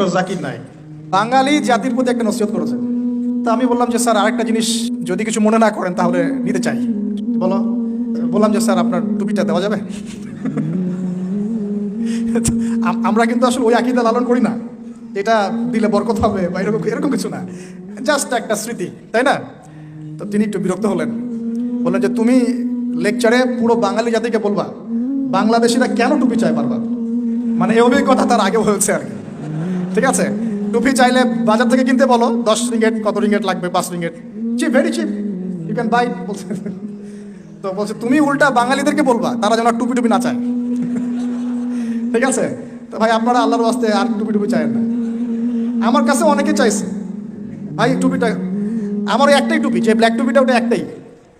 Doctor Zakir Naik বাঙালি জাতির প্রতি একটা নসিহত করেছে। তা আমি বললাম যে, স্যার, আরেকটা জিনিস যদি কিছু মনে না করেন তাহলে নিতে চাই। বলো, বললাম যে, স্যার, আপনার টুপিটা দেওয়া যাবে? আমরা কিন্তু আসলে ওই আকিদা লালন করি না। এটা দিলে বরকত হবে বা এরকম এরকম কিছু না। জাস্ট একটা স্মৃতি, তাই না? তো তিনি একটু বিরক্ত হলেন। বললেন যে, তুমি লেকচারে পুরো বাঙালি জাতিকে বলবা, বাংলাদেশিরা কেন টুপি চায় বারবার? মানে এই অভিজ্ঞতা তার আগে হয়েছে আর কি। ঠিক আছে? টুপি চাইলে বাজার থেকে কিনতে বলো। দশ রিঙ্গেট কত রিঙ্গেট লাগবে? পাঁচ ringgit cheap very cheap you can buy বলছে। তো বলছে, তুমি উল্টা বাঙালিদেরকে বলবা, তারা যেন টুপি টুপি না চায়। ঠিক আছে? তো ভাই, আপনারা আল্লাহর বাস্তে আর টুপি টুপি চায় না। আমার কাছে অনেকে চাইছে। ভাই, টুপিটা, আমার একটাই টুপি, যে ব্ল্যাক টুপিটা, ওটা একটাই।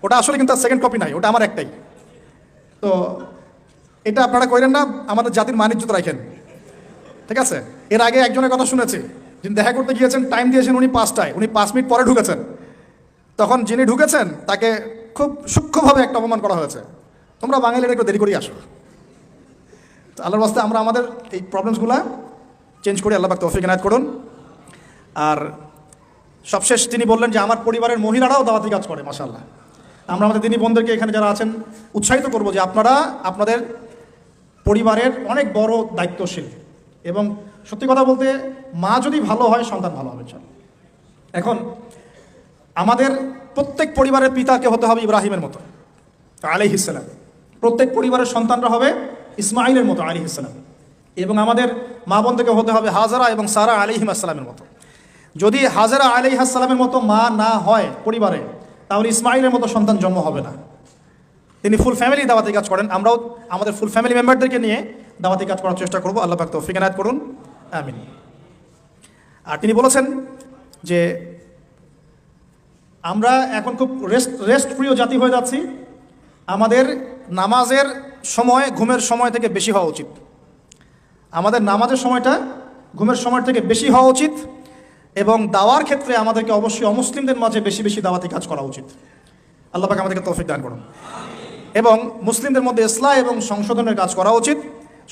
ওটা আসলে কিন্তু সেকেন্ড কপি নাই, ওটা আমার একটাই। তো এটা আপনারা করেন না, আমাদের জাতির মানিজ্য রাখেন। ঠিক আছে? এর আগে একজনের কথা শুনেছি, যিনি দেখা করতে গিয়েছেন টাইম দিয়েছেন উনি পাঁচটায়, উনি পাঁচ মিনিট পরে ঢুকেছেন। তখন যিনি ঢুকেছেন, তাকে খুব সূক্ষ্মভাবে একটা অপমান করা হয়েছে। তোমরা বাঙালিরা একটু দেরি করে আসো। তো আল্লাহর বাস্তে আমরা আমাদের এই প্রবলেমসগুলো চেঞ্জ করে, আল্লাহ পাক তৌফিক এনায়ত করুন। আর সবশেষ তিনি বললেন যে, আমার পরিবারের মহিলারাও দাওয়াতি কাজ করে মাসাল্লাহ আমরা আমাদের দিনী বোনদেরকে এখানে যারা আছেন, উৎসাহিত করব যে আপনারা, আপনাদের পরিবারের অনেক বড় দায়িত্বশীল। এবং সত্যি কথা বলতে, মা যদি ভালো হয়, সন্তান ভালো হবে ইনশাআল্লাহ। এখন, আমাদের প্রত্যেক পরিবারের পিতাকে হতে হবে ইব্রাহিমের মতো আলিহ ইসলাম প্রত্যেক পরিবারের সন্তানরা হবে ইসমাইলের মতো আলিহ ইসলাম এবং আমাদের মা বোন থেকে হতে হবে হাজারা এবং সারা আলিহিম আসসালামের মতো। যদি হাজারা আলিহ আসসালামের মতো মা না হয় পরিবারে, তাহলে ইসমাইলের মতো সন্তান জন্ম হবে না। তিনি ফুল ফ্যামিলি দাওয়াতি কাজ করেন। আমরাও আমাদের ফুল ফ্যামিলি মেম্বারদেরকে নিয়ে দাওয়াতি কাজ করার চেষ্টা করব। আল্লাহ পাক তৌফিক এনায়েত করুন। আমিন। আর তিনি বলেছেন যে, আমরা এখন খুব রেস্ট রেস্ট প্রিয় জাতি হয়ে যাচ্ছি। আমাদের নামাজের সময় ঘুমের সময় থেকে বেশি হওয়া উচিত। আমাদের নামাজের সময়টা ঘুমের সময় থেকে বেশি হওয়া উচিত এবং দাওয়ার ক্ষেত্রে আমাদেরকে অবশ্যই অমুসলিমদের মাঝে বেশি বেশি দাওয়াতি কাজ করা উচিত। আল্লাহ পাক আমাদেরকে তৌফিক দান করুন। এবং মুসলিমদের মধ্যে ইসলাহ এবং সংশোধনের কাজ করা উচিত।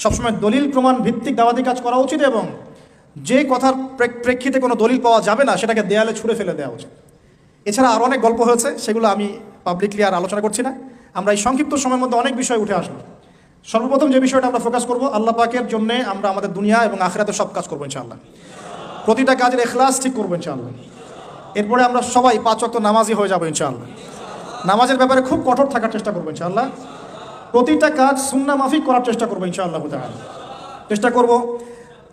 সবসময় দলিল প্রমাণ ভিত্তিক দাওয়াতি কাজ করা উচিত এবং যে কথার প্রেক্ষিতে কোনো দলিল পাওয়া যাবে না, সেটাকে দেয়ালে ছুঁড়ে ফেলে দেওয়া উচিত। এছাড়া আরও অনেক গল্প হয়েছে, সেগুলো আমি পাবলিকলি আর আলোচনা করছি না। আমরা এই সংক্ষিপ্ত সময়ের মধ্যে অনেক বিষয় উঠে আসব সর্বপ্রথম যে বিষয়টা আমরা ফোকাস করব, আল্লাহ পাকের জন্য আমরা আমাদের দুনিয়া এবং আখেরাতে সব কাজ করব ইনশাআল্লাহ। প্রতিটা কাজের এখলাস ঠিক করব ইনশাআল্লাহ। এরপরে আমরা সবাই পাঁচ অক্ত নামাজি হয়ে যাব ইনশাআল্লাহ। নামাজের ব্যাপারে খুব কঠোর থাকার চেষ্টা করব ইনশাআল্লাহ। প্রতিটা কাজ সুন্না মাফিক করার চেষ্টা করব ইনশাআল্লাহ। চেষ্টা করব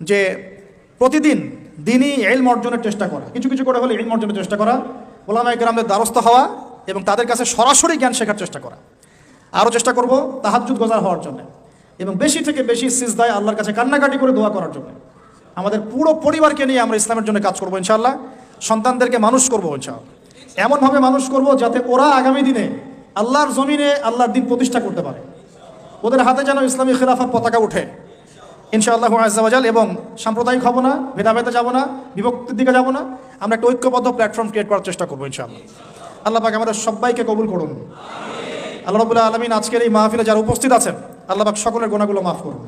যে প্রতিদিন দিনই এলম অর্জনের চেষ্টা করা। কিছু কিছু করে হলে এলম অর্জনের চেষ্টা করা। ওলামা গ্রামদের দ্বারস্থ হওয়া এবং তাদের কাছে সরাসরি জ্ঞান শেখার চেষ্টা করা। আরও চেষ্টা করব তাহাজুদ গজার হওয়ার জন্য এবং বেশি থেকে বেশি সিজদায় আল্লাহর কাছে কান্নাকাটি করে দোয়া করার জন্য। আমাদের পুরো পরিবারকে নিয়ে আমরা ইসলামের জন্য কাজ করব ইনশাআল্লাহ। সন্তানদেরকে মানুষ করব ইনশাআল্লাহ। এমনভাবে মানুষ করব যাতে ওরা আগামী দিনে আল্লাহর জমিনে আল্লাহর দিন প্রতিষ্ঠা করতে পারে। ওদের হাতে যেন ইসলামী খেলাফার পতাকা উঠে। ইনশাআল্লাহ আজাল এবং সাম্প্রদায়িক হব না, ভেদাভেদে যাব না, বিভক্তির দিকে যাব না, আমরা একটা ঐক্যবদ্ধ প্ল্যাটফর্ম ক্রিয়েট করার চেষ্টা করব ইনশাআল্লাহ। আল্লাহ পাক আমাদের সবাইকে কবুল করুন। আল্লাহ রবুল্লাহ আলমিন আজকের এই মাহফিলে যারা উপস্থিত আছেন, আল্লাহ পাক সকলের গোনাগুলো মাফ করুন।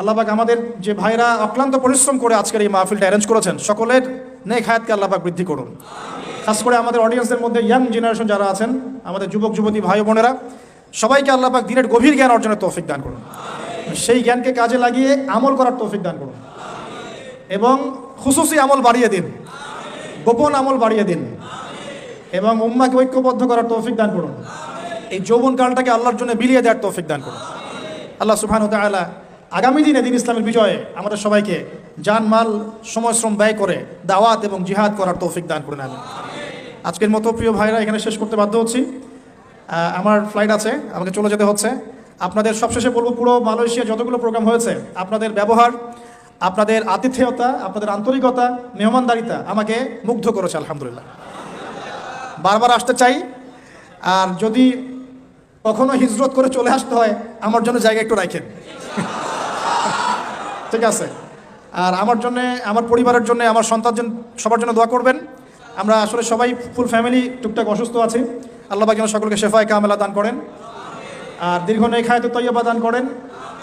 আল্লাহ পাক আমাদের যে ভাইরা অক্লান্ত পরিশ্রম করে আজকের এই মাহফিলটা অ্যারেঞ্জ করেছেন, সকলের নেক হায়াতকে আল্লাহ পাক বৃদ্ধি করুন। খাস করে আমাদের অডিয়েন্সের মধ্যে ইয়াং জেনারেশন যারা আছেন, আমাদের যুবক, যুবতী ভাই বোনেরা, সবাইকে আল্লাহ পাক দিনের গভীর জ্ঞান অর্জনের তৌফিক দান করুন। সেই জ্ঞানকে কাজে লাগিয়ে আমল করার তৌফিক দান করুন। এবং খুশুসি আমল বাড়িয়ে দিন। গোপন আমল বাড়িয়ে দিন। এবং উম্মাকে ঐক্যবদ্ধ করার তৌফিক দান করুন। এই যৌবন কালটাকে আল্লাহর জন্য বিলিয়ে দেওয়ার তৌফিক দান করুন। আল্লাহ সুবহান তাআলা আগামী দিনে দিন ইসলামের বিজয়ে আমাদের সবাইকে জান মাল সময় শ্রম ব্যয় করে দাওয়াত এবং জিহাদ করার তৌফিক দান করুন আমি আজকের মতো প্রিয় ভাইরা এখানে শেষ করতে বাধ্য হচ্ছি। আমার ফ্লাইট আছে, আমাকে চলে যেতে হচ্ছে। আপনাদের সবশেষে বলব, পুরো মালয়েশিয়া যতগুলো প্রোগ্রাম হয়েছে, আপনাদের ব্যবহার, আপনাদের আতিথেয়তা, আপনাদের আন্তরিকতা, মেহমানদারিতা আমাকে মুগ্ধ করেছে, আলহামদুলিল্লাহ। বারবার আসতে চাই, আর যদি কখনো হিজরত করে চলে আসতে হয়, আমার জন্য জায়গা একটু রাখেন। ঠিক আছে। আর আমার জন্য, আমার পরিবারের জন্য, আমার সন্তান সবার জন্য দোয়া করবেন। আমরা আসলে সবাই ফুল ফ্যামিলি টুকটাক অসুস্থ আছি। আল্লাহ যেন সকলকে শেফায় কামেলা দান করেন। আর দীর্ঘ নেই খায়তে তৈয়বা দান করেন।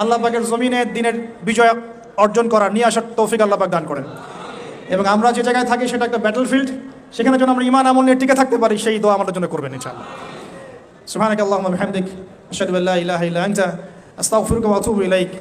আল্লাহ পাকের জমিনে দিনের বিজয় অর্জন করার, নিয়ে আসার তৌফিক আল্লাহ পাক দান করেন। এবং আমরা যে জায়গায় থাকি সেটা একটা ব্যাটল ফিল্ড সেখানে যেন আমরা ইমান আমল নিয়ে টিকে থাকতে পারি, সেই দোয়া আমাদের জন্য করবেন ইনশাআল্লাহ। সুবহানাক আল্লাহুম্মা বিহামদিক, আশহাদু আল্লা ইলাহা ইল্লা আনতা, আস্তাগফিরুকা ওয়া আতুবু ইলাইক।